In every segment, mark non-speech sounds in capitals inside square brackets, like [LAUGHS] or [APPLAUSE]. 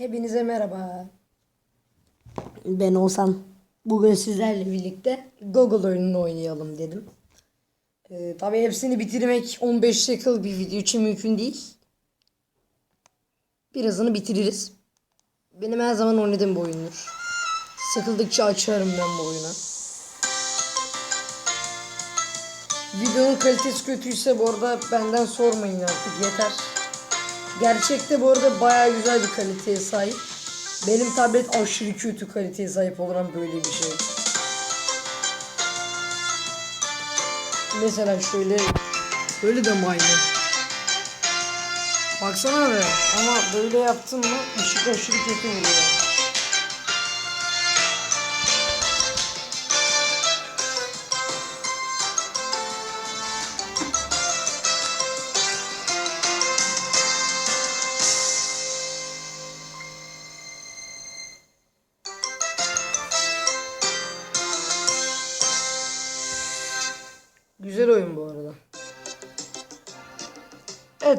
Hepinize merhaba. Ben Oğuzhan. Bugün sizlerle birlikte Google oyununu oynayalım dedim. Ee, tabii hepsini bitirmek 15 dakikalık bir video için mümkün değil. Birazını bitiririz. Benim her zaman oynadığım bir oyundur. Sıkıldıkça açarım ben bu oyunu. Videonun kalitesi kötüyse bu arada benden sormayın artık yeter. Gerçekte bu arada baya güzel bir kaliteye sahip. Benim tablet aşırı kötü kaliteye sahip olan böyle bir şey. Mesela şöyle böyle de mi? Baksana be ama böyle yaptım mı ışık aşırı kötü vuruyor.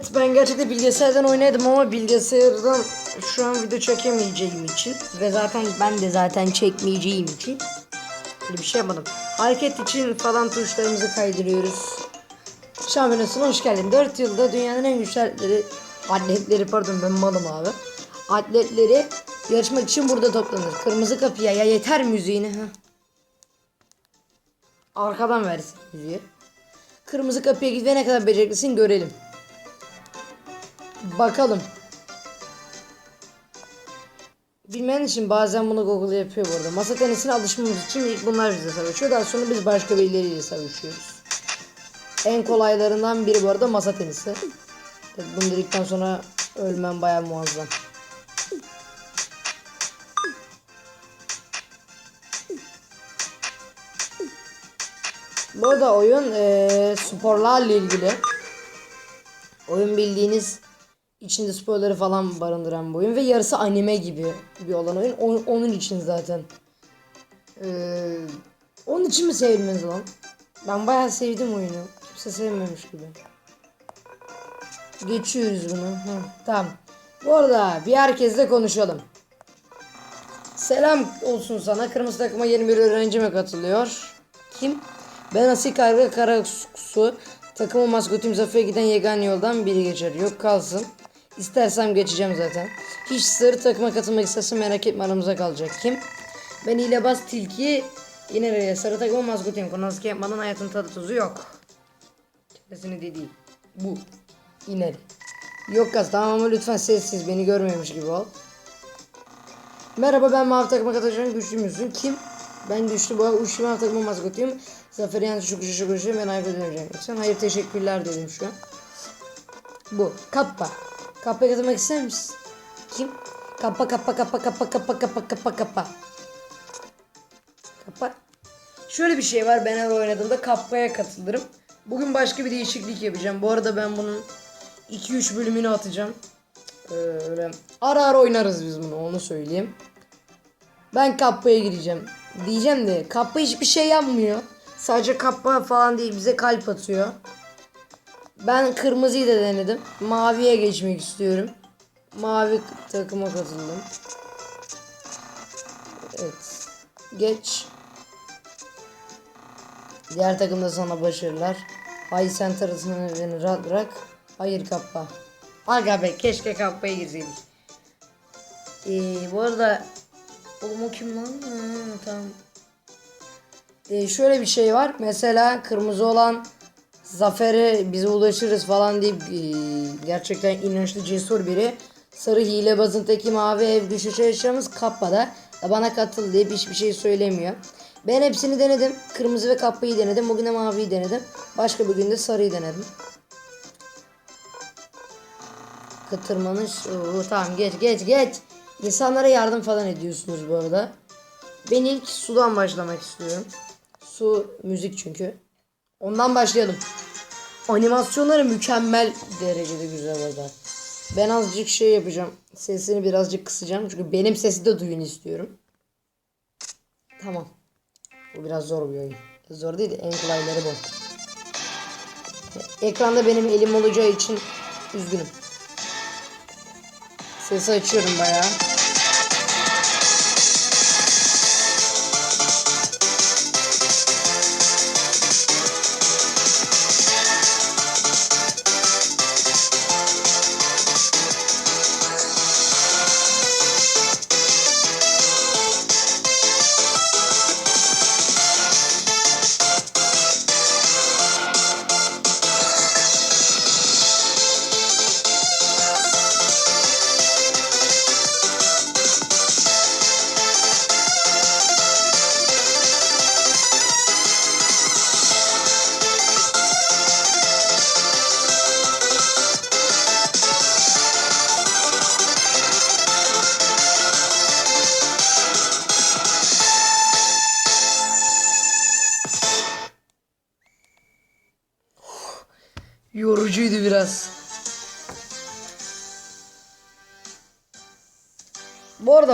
Evet ben gerçekten bilgisayardan oynadım ama bilgisayardan şu an video çekemeyeceğim için ve zaten ben de zaten çekmeyeceğim için bir şey yapmadım. Hareket için falan tuşlarımızı kaydırıyoruz. Şampiyonası'na hoş geldin. 4 yılda dünyanın en güçlü atletleri, atletleri pardon ben malım abi. Atletleri yarışmak için burada toplanır. Kırmızı kapıya ya yeter müziğini. ha. Arkadan versin müziği. Kırmızı kapıya git kadar beceriklisin görelim. Bakalım. Bilmeyen için bazen bunu Google yapıyor bu arada. Masa tenisine alışmamız için ilk bunlar bize savaşıyor. Daha sonra biz başka birileriyle savaşıyoruz. En kolaylarından biri bu arada masa tenisi. Bunu dedikten sonra ölmem bayağı muazzam. Bu arada oyun eee, sporlarla ilgili. Oyun bildiğiniz içinde spoiler'ı falan barındıran bir oyun ve yarısı anime gibi bir olan oyun. O- onun için zaten. Eee, onun için mi sevilmez lan? Ben bayağı sevdim oyunu. Kimse sevmemiş gibi. Geçiyoruz bunu. Hı, tamam. Bu arada bir herkesle konuşalım. Selam olsun sana. Kırmızı takıma yeni bir öğrenci mi katılıyor? Kim? Ben Asil Karga Karasu. Takımın maskotuyum Zafer'e giden yegane yoldan biri geçer. Yok kalsın. İstersem geçeceğim zaten. Hiç sır takıma katılmak istersen merak etme aramıza kalacak. Kim? Ben hilebaz tilki. Yine nereye? Sarı takımın maskotuyum. Konaski yapmadan hayatın tadı tuzu yok. Kendisini dediği. Bu. İneri. Yok kız tamam ama lütfen sessiz beni görmemiş gibi ol. Merhaba ben mavi takıma katılacağım güçlü müsün? Kim? Ben güçlü bu uçlu mavi takımın maskotuyum. Zafer yani şu kuşu şu kuşu ben ayıp edemeyeceğim. Sen hayır teşekkürler dedim şu an. Bu. Kappa. Kappa'ya katılmak ister misin? Kim? Kappa kappa kappa kappa kappa kappa kappa kappa. Kappa. Şöyle bir şey var ben her oynadığımda Kappa'ya katılırım. Bugün başka bir değişiklik yapacağım. Bu arada ben bunun 2-3 bölümünü atacağım. Ee, Öyle ara ara oynarız biz bunu onu söyleyeyim. Ben Kappa'ya gireceğim. Diyeceğim de Kappa hiçbir şey yapmıyor. Sadece Kappa falan değil bize kalp atıyor. Ben kırmızıyı da denedim. Maviye geçmek istiyorum. Mavi takıma katıldım. Evet. Geç. Diğer takımda sana başarılar. Hay sen tarafını beni rahat bırak. Hayır kappa. Aga be keşke kappaya girseydik. Ee, bu arada Oğlum o kim lan? Ha, tamam. Ee, şöyle bir şey var. Mesela kırmızı olan zafere bize ulaşırız falan deyip ee, gerçekten inançlı cesur biri. Sarı hilebazın teki mavi ev düşüşe yaşamız kappada. Da bana katıl deyip hiçbir şey söylemiyor. Ben hepsini denedim. Kırmızı ve kappayı denedim. Bugün de maviyi denedim. Başka bir günde sarıyı denedim. Kıtırmanış. Oo, tamam geç geç geç. İnsanlara yardım falan ediyorsunuz bu arada. Ben ilk sudan başlamak istiyorum. Su müzik çünkü. Ondan başlayalım. Animasyonları mükemmel derecede güzel orada. Ben azıcık şey yapacağım. Sesini birazcık kısacağım. Çünkü benim sesi de duyun istiyorum. Tamam. Bu biraz zor bir oyun. Zor değil de en kolayları bu. Ekranda benim elim olacağı için üzgünüm. Sesi açıyorum bayağı.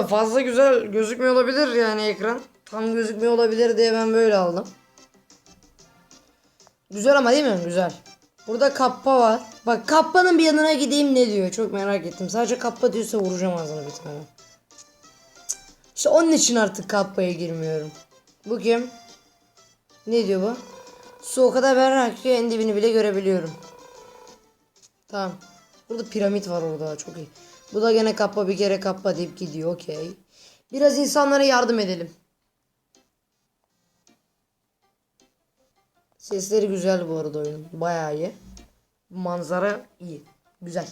Fazla güzel gözükmüyor olabilir yani ekran. Tam gözükmüyor olabilir diye ben böyle aldım. Güzel ama değil mi? Güzel. Burada kappa var. Bak kappanın bir yanına gideyim ne diyor? Çok merak ettim. Sadece kappa diyorsa vuracağım ağzına bir tane. İşte onun için artık kappaya girmiyorum. Bu kim? Ne diyor bu? Su o kadar berrak ki en dibini bile görebiliyorum. Tamam. Burada piramit var orada. Çok iyi. Bu da gene kappa bir kere kappa deyip gidiyor. Okey. Biraz insanlara yardım edelim. Sesleri güzel bu arada oyunun. Bayağı iyi. Manzara iyi. Güzel.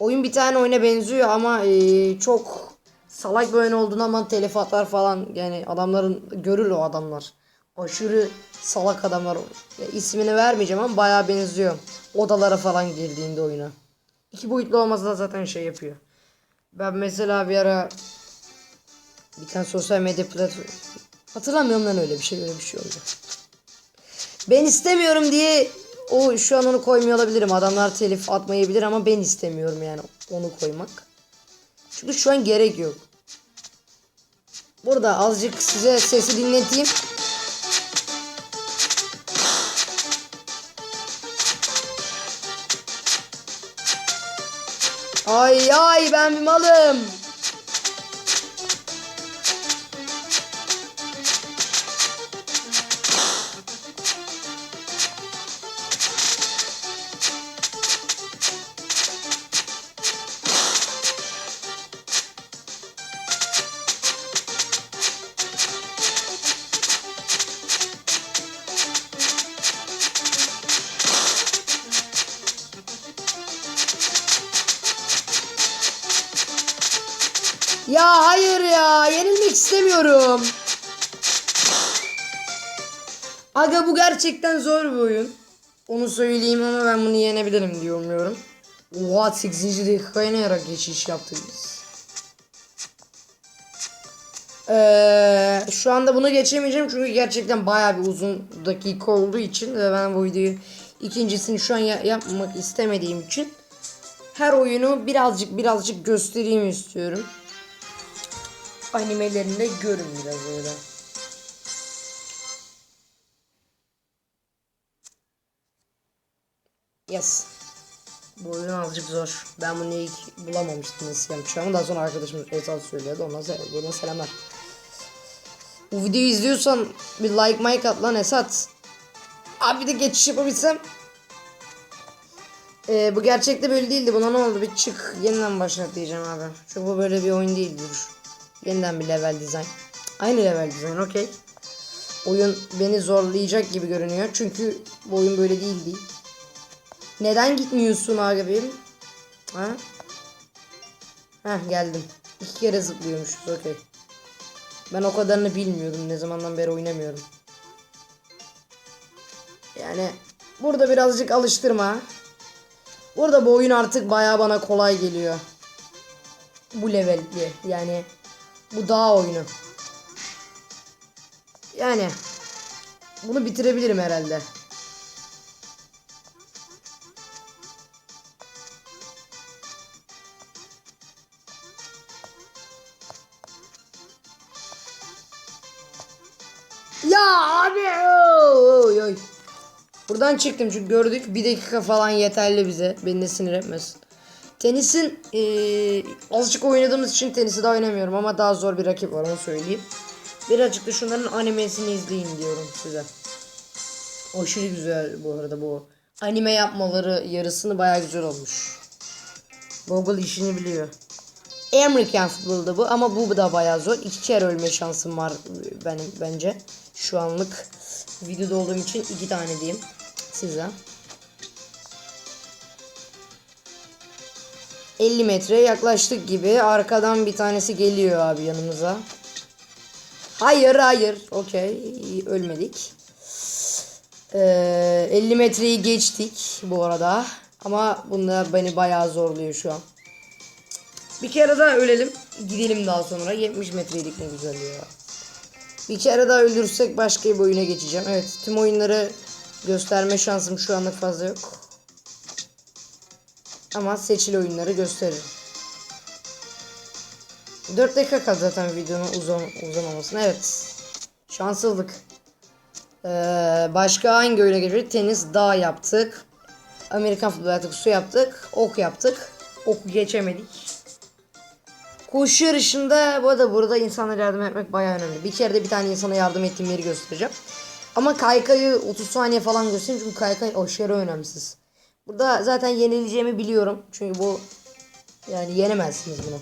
Oyun bir tane oyuna benziyor ama eee, çok salak bir oyun olduğunu ama telif falan yani adamların görür o adamlar. Aşırı salak adamlar. Ya, ismini vermeyeceğim ama bayağı benziyor. Odalara falan girdiğinde oyuna. İki boyutlu olması da zaten şey yapıyor. Ben mesela bir ara bir tane sosyal medya platformu hatırlamıyorum lan öyle bir şey öyle bir şey oldu. Ben istemiyorum diye o şu an onu koymuyor olabilirim. Adamlar telif atmayabilir ama ben istemiyorum yani onu koymak. Çünkü şu an gerek yok. Burada azıcık size sesi dinleteyim. Ay ay ben bir malım. Ya hayır ya yenilmek istemiyorum. Aga bu gerçekten zor bir oyun. Onu söyleyeyim ama ben bunu yenebilirim diye umuyorum. Oha 8. dakikaya ne yarak geçiş yaptık biz. Ee, şu anda bunu geçemeyeceğim çünkü gerçekten bayağı bir uzun dakika olduğu için ve ben bu videoyu ikincisini şu an ya- yapmak istemediğim için her oyunu birazcık birazcık göstereyim istiyorum animelerinde görün biraz öyle. Yes. Bu oyun azıcık zor. Ben bunu ilk bulamamıştım nasıl yapacağımı. Daha sonra arkadaşım Esat söyledi. Ondan sonra buradan selamlar. Bu videoyu izliyorsan bir like like at lan Esat. Abi de geçiş yapabilsem. Ee, bu gerçekte böyle değildi. Buna ne oldu? Bir çık yeniden başlat diyeceğim abi. Çünkü bu böyle bir oyun değildi. Yeniden bir level design. Aynı level design okey. Oyun beni zorlayacak gibi görünüyor. Çünkü bu oyun böyle değildi. Neden gitmiyorsun abim? Ha? Heh geldim. İki kere zıplıyormuşuz okey. Ben o kadarını bilmiyordum. Ne zamandan beri oynamıyorum. Yani burada birazcık alıştırma. Burada bu oyun artık bayağı bana kolay geliyor. Bu levelde yani bu dağ oyunu. Yani bunu bitirebilirim herhalde. Ya abi. Oy, oy. Buradan çıktım çünkü gördük. Bir dakika falan yeterli bize. Beni de sinir etmesin. Tenisin eee, azıcık oynadığımız için tenisi daha oynamıyorum ama daha zor bir rakip var onu söyleyeyim. Birazcık da şunların animesini izleyin diyorum size. Aşırı güzel bu arada bu. Anime yapmaları yarısını baya güzel olmuş. Google işini biliyor. American futbolda bu ama bu da bayağı zor. İki kere ölme şansım var benim bence. Şu anlık videoda olduğum için iki tane diyeyim size. 50 metreye yaklaştık gibi. Arkadan bir tanesi geliyor abi yanımıza. Hayır hayır. Okey. Ölmedik. Ee, 50 metreyi geçtik bu arada. Ama bunlar beni bayağı zorluyor şu an. Bir kere daha ölelim. Gidelim daha sonra. 70 metreydik ne güzel ya. Bir kere daha ölürsek başka bir oyuna geçeceğim. Evet tüm oyunları Gösterme şansım şu anlık fazla yok. Ama seçili oyunları gösteririm. 4 dakika kaldı zaten videonun uzun uzamamasına. Evet. Şanssızlık. Ee, başka hangi oyuna geçtik? Tenis, dağ yaptık. Amerikan futbolu yaptık, su yaptık. Ok yaptık. Oku geçemedik. Koşu yarışında bu arada burada insanlara yardım etmek bayağı önemli. Bir kere de bir tane insana yardım ettiğim yeri göstereceğim. Ama kaykayı 30 saniye falan göstereyim çünkü kaykay aşırı önemsiz. Burada zaten yenileceğimi biliyorum. Çünkü bu yani yenemezsiniz bunu.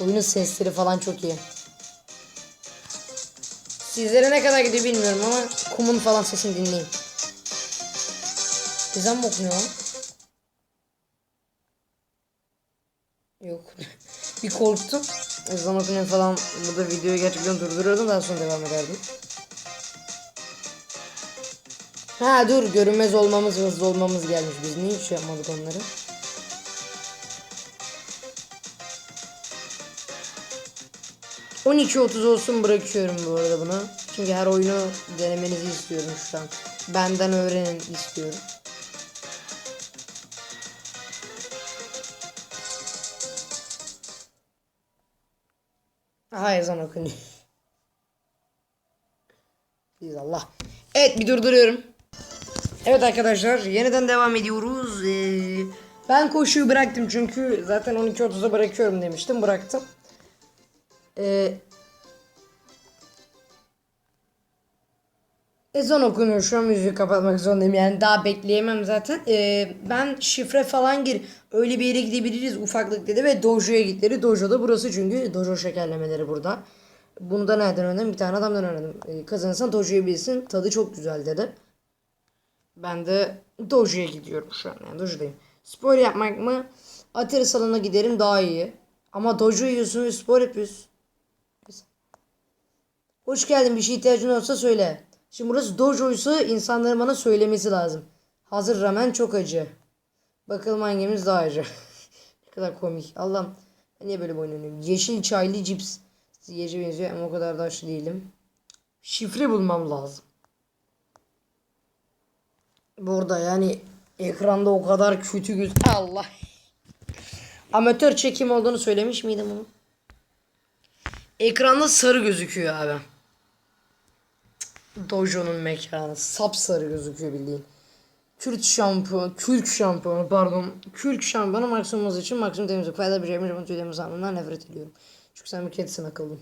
Oyunun sesleri falan çok iyi. Sizlere ne kadar gidiyor bilmiyorum ama kumun falan sesini dinleyin. Ezan mı okunuyor lan? Yok. [LAUGHS] bir korktum. Okunuyor falan. Burada videoyu gerçekten durduruyordum daha sonra devam ederdim. Ha dur görünmez olmamız hızlı olmamız gelmiş. Biz niye hiç yapmadık onları? ...12.30 olsun bırakıyorum bu arada bunu. Çünkü her oyunu denemenizi istiyorum şu an. Benden öğrenin istiyorum. Aha ezan okunuyor. Biz Allah. Evet bir durduruyorum. Evet arkadaşlar yeniden devam ediyoruz. Ee, ben koşuyu bıraktım çünkü zaten 12.30'da bırakıyorum demiştim. Bıraktım. Ee, ezan okunuyor şu an müziği kapatmak zorundayım. Yani daha bekleyemem zaten. Ee, ben şifre falan gir. Öyle bir yere gidebiliriz ufaklık dedi ve dojo'ya git dedi. Dojo da burası çünkü dojo şekerlemeleri burada. Bunu da nereden öğrendim? Bir tane adamdan öğrendim. Ee, kazanırsan dojo'yu bilsin. Tadı çok güzel dedi. Ben de dojo'ya gidiyorum şu an. Yani dojo'dayım. Spor yapmak mı? Atari salonuna giderim daha iyi. Ama dojo yiyorsun spor yapıyorsun. Hoş geldin. Bir şey ihtiyacın olsa söyle. Şimdi burası dojo'ysa insanların bana söylemesi lazım. Hazır ramen çok acı. Bakalım hangimiz daha acı. [LAUGHS] ne kadar komik. Allah'ım. Niye böyle oynuyorum? Yeşil çaylı cips. Yiyece benziyor ama o kadar da aşırı değilim. Şifre bulmam lazım. Burada yani ekranda o kadar kötü göz... Allah. Amatör çekim olduğunu söylemiş miydim onu? Ekranda sarı gözüküyor abi. Dojo'nun mekanı. Sapsarı gözüküyor bildiğin. Kürt şampuan, kürk şampuanı pardon. Kürk şampuanı maksimum hız için maksimum temizlik. Fayda bir şey yapmış ama tüylerimi sandığımdan nefret ediyorum. Çünkü sen bir kedisin akıllım.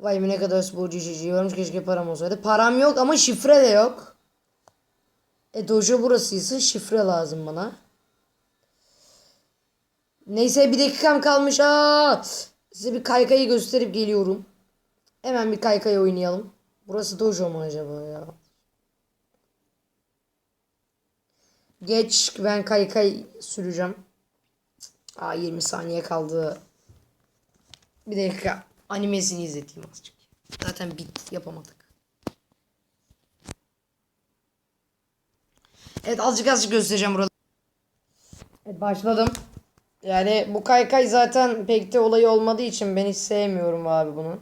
Vay be ne kadar sporcu içeceği varmış keşke param olsaydı. Param yok ama şifre de yok. E dojo burasıysa şifre lazım bana. Neyse bir dakikam kalmış. Aa! Size bir kaykayı gösterip geliyorum. Hemen bir kaykay oynayalım. Burası dojo mu acaba ya? Geç ben kaykay süreceğim. Aa 20 saniye kaldı. Bir dakika animesini izleteyim azıcık. Zaten bit yapamadık. Evet azıcık azıcık göstereceğim burada. Evet başladım. Yani bu kaykay zaten pek de olayı olmadığı için ben hiç sevmiyorum abi bunu.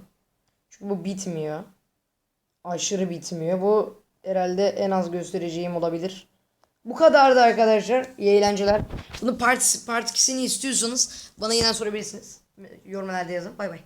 Çünkü bu bitmiyor. Aşırı bitmiyor. Bu herhalde en az göstereceğim olabilir. Bu kadardı arkadaşlar. İyi eğlenceler. Bunu part, part 2'sini istiyorsanız bana yine sorabilirsiniz. Yorumlarda yazın. Bay bay.